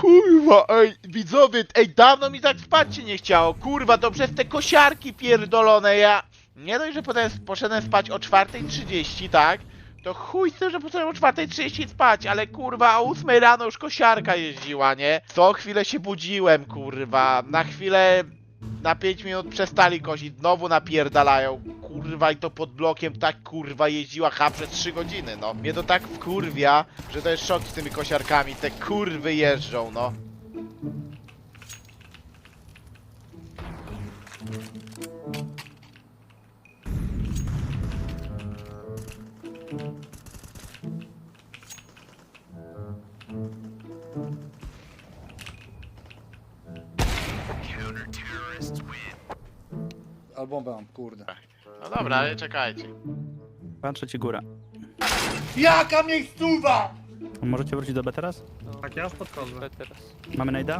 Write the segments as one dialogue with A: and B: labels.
A: Kurwa, ej, widzowie, ej, dawno mi tak spać się nie chciało. Kurwa, to przez te kosiarki pierdolone ja... Nie dość, że potem poszedłem spać o 4.30, tak? To chuj z tym, że poszedłem o 4.30 spać, ale kurwa o 8 rano już kosiarka jeździła, nie? Co chwilę się budziłem, kurwa. Na chwilę, na 5 minut przestali kosić, znowu napierdalają. Kurwa i to pod blokiem tak kurwa jeździła ha przez 3 godziny, no. Mnie to tak wkurwia, że to jest szok z tymi kosiarkami. Te kurwy jeżdżą, no.
B: Albo mam, kurde.
A: No dobra, ale czekajcie.
C: Patrzę ci górę.
B: Jaka miejscowa!
C: Możecie wrócić do B teraz?
D: Tak, ja już podchodzę.
C: Mamy najda?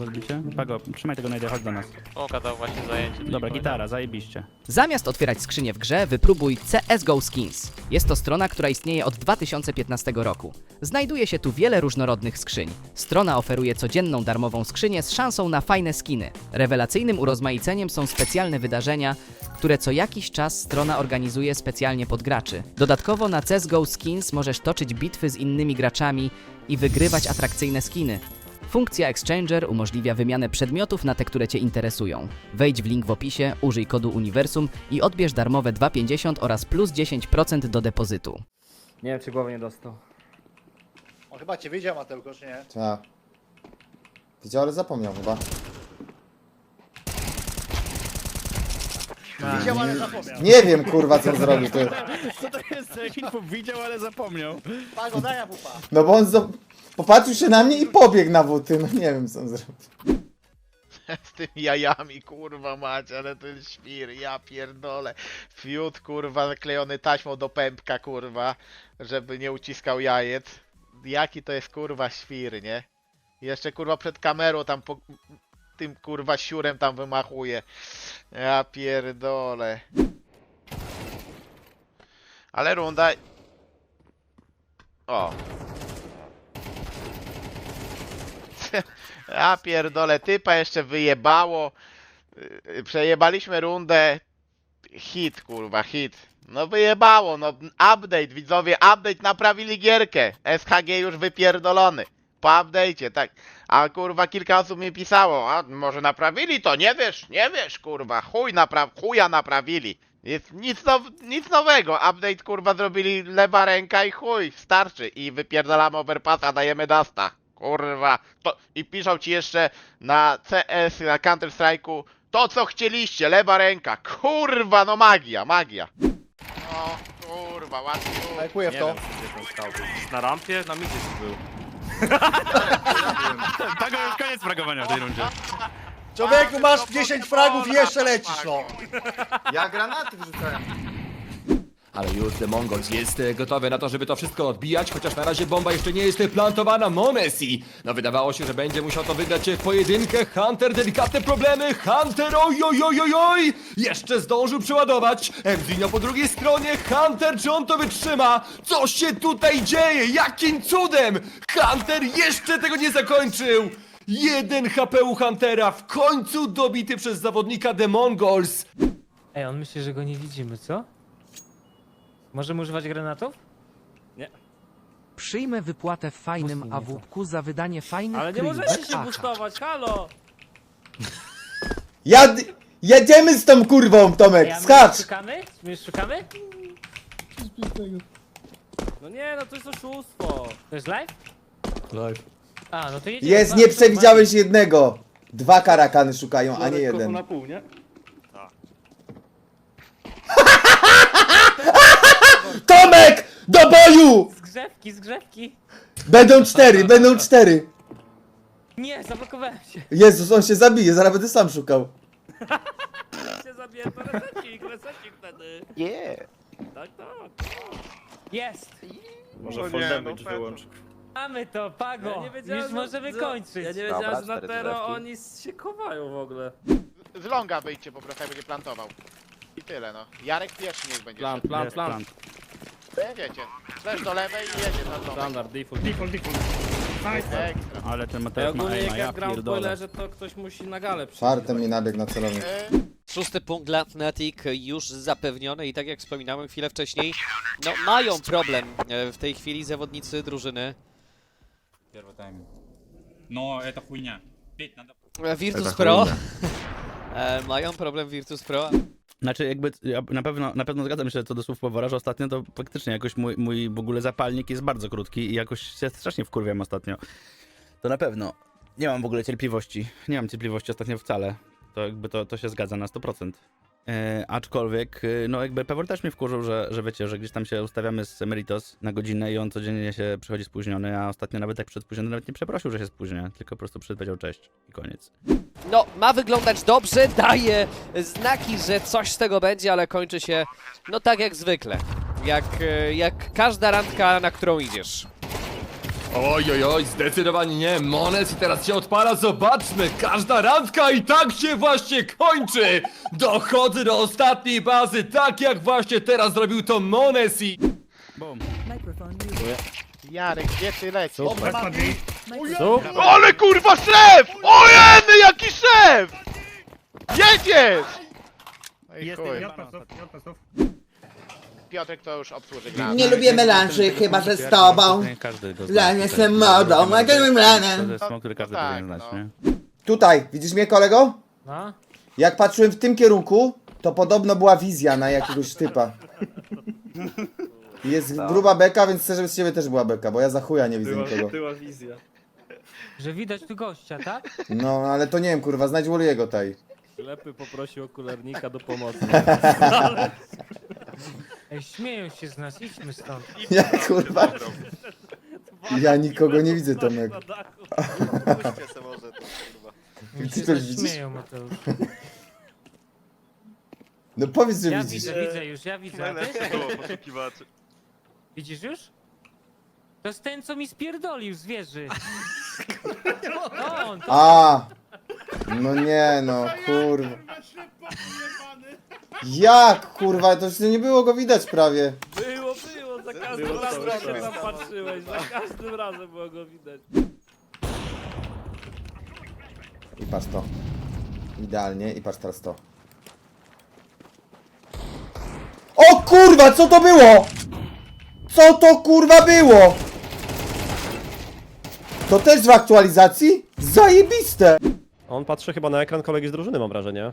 C: Rozbicie? Pago, trzymaj tego najda, chodź do nas.
E: O, gadał właśnie zajęcie.
C: Dobra, gitara, zajebiście.
F: Zamiast otwierać skrzynię w grze, wypróbuj CSGO Skins. Jest to strona, która istnieje od 2015 roku. Znajduje się tu wiele różnorodnych skrzyń. Strona oferuje codzienną darmową skrzynię z szansą na fajne skiny. Rewelacyjnym urozmaiceniem są specjalne wydarzenia, które co jakiś czas strona organizuje specjalnie pod graczy. Dodatkowo na CSGO Skins możesz toczyć bitwy z innymi graczami i wygrywać atrakcyjne skiny. Funkcja Exchanger umożliwia wymianę przedmiotów na te, które Cię interesują. Wejdź w link w opisie, użyj kodu Uniwersum i odbierz darmowe 2,50 oraz plus 10% do depozytu.
D: Nie wiem, czy głowy nie dostał.
B: On chyba cię wiedział, Mateusz, nie?
G: Tak. Widział, ale zapomniał chyba.
B: Wiedział, ale zapomniał.
G: Nie wiem kurwa co zrobił ty.
C: Co to jest za info? Widział, ale zapomniał.
B: Pago, daj pupa.
G: No bo on zo- popatrzył się na mnie i pobiegł na buty. No nie wiem co on zrobił.
A: Z tymi jajami, kurwa mać, ale to jest świr, ja pierdolę. Fiut, kurwa, zaklejony taśmą do pępka, kurwa, żeby nie uciskał jajec. Jaki to jest, kurwa, świr, nie? Jeszcze, kurwa, przed kamerą tam po... tym, kurwa, siurem tam wymachuje. Ja pierdolę. Ale runda... O. Ja pierdolę, typa jeszcze wyjebało. Przejebaliśmy rundę. Hit, kurwa, hit. No wyjebało, no update, widzowie, update naprawili gierkę. SHG już wypierdolony. Po update'cie, tak. A kurwa kilka osób mi pisało, a może naprawili to, nie wiesz, nie wiesz, kurwa, chuj napraw, chuja naprawili. Jest nic, now, nic nowego, update kurwa zrobili lewa ręka i chuj, starczy. I wypierdalamy overpassa, dajemy dasta. Kurwa, to, i piszą ci jeszcze na CS, na Counter Strike'u, to co chcieliście, lewa ręka. Kurwa, no magia, magia. No, kurwa, łatwo.
B: Lajkuję w to.
D: Na rampie, na midzie był.
C: Pago, już koniec fragowania w tej rundzie.
B: Człowieku, masz 10 fragów i jeszcze lecisz, no.
G: Ja granaty wrzucałem.
H: Ale już The Mongols jest e, gotowy na to, żeby to wszystko odbijać, chociaż na razie bomba jeszcze nie jest plantowana. Monesi! No wydawało się, że będzie musiał to wygrać w pojedynkę. Hunter, delikatne problemy. Hunter, oj, oj, oj, oj, oj! Jeszcze zdążył przeładować. Emzinio po drugiej stronie. Hunter, czy on to wytrzyma? Co się tutaj dzieje? Jakim cudem? Hunter jeszcze tego nie zakończył! Jeden HP u Huntera, w końcu dobity przez zawodnika The Mongols.
I: Ej, on myśli, że go nie widzimy, co? Możemy używać granatów?
J: Przyjmę wypłatę w fajnym
I: mnie to.
J: AWP za wydanie fajnych
D: Ale nie
J: kryjówek.
D: możecie się
J: Aha.
D: bustować, halo!
G: Jad... Jedziemy z tą kurwą, Tomek,
I: my
G: skacz!
I: szukamy? My już szukamy?
D: No nie, no to jest oszustwo.
I: To jest live?
H: Live.
I: A, no to jedziemy.
G: Jest, nie przewidziałeś jednego. Dwa karakany szukają, a nie jeden.
D: na pół, nie?
G: Tomek! Do boju!
I: Zgrzewki, zgrzewki!
G: Będą cztery, będą cztery.
I: Nie, zablokowałem się.
G: Jezus, on się zabije, zaraz będę sam szukał.
D: się zabije, to resecik, resecik wtedy.
A: Yeah.
D: Tak, tak.
I: Jest!
D: Może
A: full damage wyłącz.
I: Mamy to, Pago! Już możemy kończyć.
D: Ja nie wiedziałem, że na Tero oni się chowają w ogóle.
A: Z longa wyjdźcie po prostu, jak będzie plantował. I tyle, no. Jarek pierwszy niech będzie.
D: Plan,
A: szedł.
D: plan,
C: Jest
D: plan.
C: plan.
A: Nie wiecie. Slash do lewej i jedzie na dom.
D: Standard, default. Default, default.
A: Ekstra.
C: Ale ten
D: Ja
C: Mateusz ma
D: ogólnie jak
C: aima,
D: ja
C: ja
D: gram w
C: pierdolę.
D: boilerze, to ktoś musi na galę przyjść.
G: Czwartym mi nabiegł na celownik.
E: Szósty punkt dla Fnatic już zapewniony i tak jak wspominałem chwilę wcześniej, no mają problem e, w tej chwili zawodnicy drużyny.
C: No, это хуйня. Петь, надо...
E: E, Virtus Pro. E, mają problem Virtus Pro.
C: Znaczy jakby ja na pewno, na pewno zgadzam się co do słów Powora, że ostatnio to faktycznie jakoś mój, mój w ogóle zapalnik jest bardzo krótki i jakoś się strasznie wkurwiam ostatnio. To na pewno. Nie mam w ogóle cierpliwości. Nie mam cierpliwości ostatnio wcale. To jakby to, to się zgadza na 100%. E, aczkolwiek, e, no jakby Pewor też mnie wkurzył, że, że wiecie, że gdzieś tam się ustawiamy z Emeritos na godzinę i on codziennie się przychodzi spóźniony, a ostatnio nawet jak przed spóźniony nawet nie przeprosił, że się spóźnia, tylko po prostu przyszedł, powiedział cześć i koniec.
E: No, ma wyglądać dobrze, daje znaki, że coś z tego będzie, ale kończy się, no tak jak zwykle. Jak, e, jak każda randka, na którą idziesz.
H: Oj, oj, oj, zdecydowanie nie. Mones i teraz się odpala, zobaczmy. Każda randka i tak się właśnie kończy. Dochodzę do ostatniej bazy, tak jak właśnie teraz zrobił to Mones i...
C: Boom.
A: Jarek, gdzie ty lecisz?
D: Co?
A: Ale kurwa szef! O jeny, jaki szef! Jedziesz! No i chuj. Piotrek to już obsłuży gra.
G: Nie lubię melanży, chyba że z tobą.
C: Każdy go
G: Dla mnie jestem modą, a tym
C: To
G: ranem.
C: jest smok, który każdy
A: No tak,
C: powinien znać,
A: no.
C: nie?
G: Tutaj, widzisz mnie kolego?
I: No.
G: Jak patrzyłem w tym kierunku, to podobno była wizja na jakiegoś typa. Jest gruba beka, więc chcę, żeby z ciebie też była beka, bo ja za chuja nie widzę nikogo.
I: Że widać tu gościa, tak?
G: No, ale to nie wiem, kurwa, znajdź Woliego taj.
D: Ślepy poprosił okularnika do pomocy.
I: Ej, śmieją się z nas, idźmy stąd.
G: Ja kurwa. Ja nikogo nie widzę, Tomek.
D: Na dachu.
I: Oni
G: Ty
I: się nas
G: widzisz?
I: śmieją, Mateusz.
G: No powiedz, że
I: Ja
G: widzisz.
I: widzę, widzę już, ja widzę. A ty? Widzisz już? To jest ten, co mi spierdolił z wieży. To on, to
G: A! No nie no, kurwa. Jak kurwa, to już nie było go widać prawie.
D: Było, było, za każdym razem jak się tam patrzyłeś, za każdym razem było go widać.
G: I patrz to. Idealnie, i patrz teraz to. O kurwa, co to było? Co to kurwa było? To też w aktualizacji? Zajebiste!
B: On patrzy chyba na ekran kolegi z drużyny, mam wrażenie.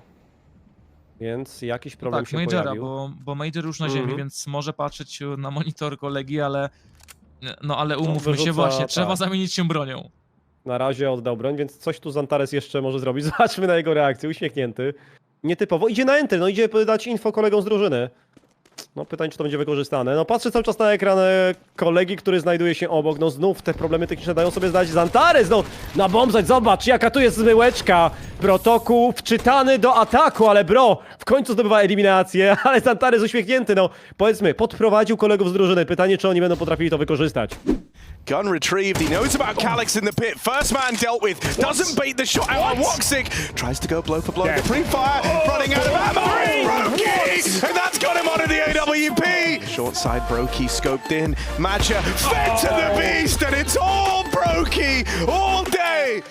B: Więc jakiś problem się pojawił.
K: bo, bo Major już na ziemi,
B: Mhm.
K: więc może patrzeć na monitor kolegi, ale no ale umówmy się właśnie, trzeba
B: tak.
K: zamienić się bronią.
B: Na razie oddał broń, więc coś tu Zantares jeszcze może zrobić. Zobaczmy na jego reakcję, uśmiechnięty. Nietypowo. Idzie na enter, no idzie dać info kolegom z drużyny. No pytanie, czy to będzie wykorzystane. No patrzę cały czas na ekran e, kolegi, który znajduje się obok. No znów te problemy techniczne dają sobie zdać. Zantares, no na bombzać, zobacz jaka tu jest zmyłeczka. Protokół wczytany do ataku, ale bro, w końcu zdobywa eliminację, ale Zantares uśmiechnięty, no powiedzmy, podprowadził kolegów z drużyny. Pytanie, czy oni będą potrafili to wykorzystać.
L: Gun retrieved. He knows about Calix in the pit. First man dealt with. Doesn't beat the shot out of Woxic. Tries to go blow for blow. The pre-fire running out of ammo. Brokey! And that's got him onto the AWP. Short side Brokey scoped in. Matcha fed to the beast and it's all Brokey all day.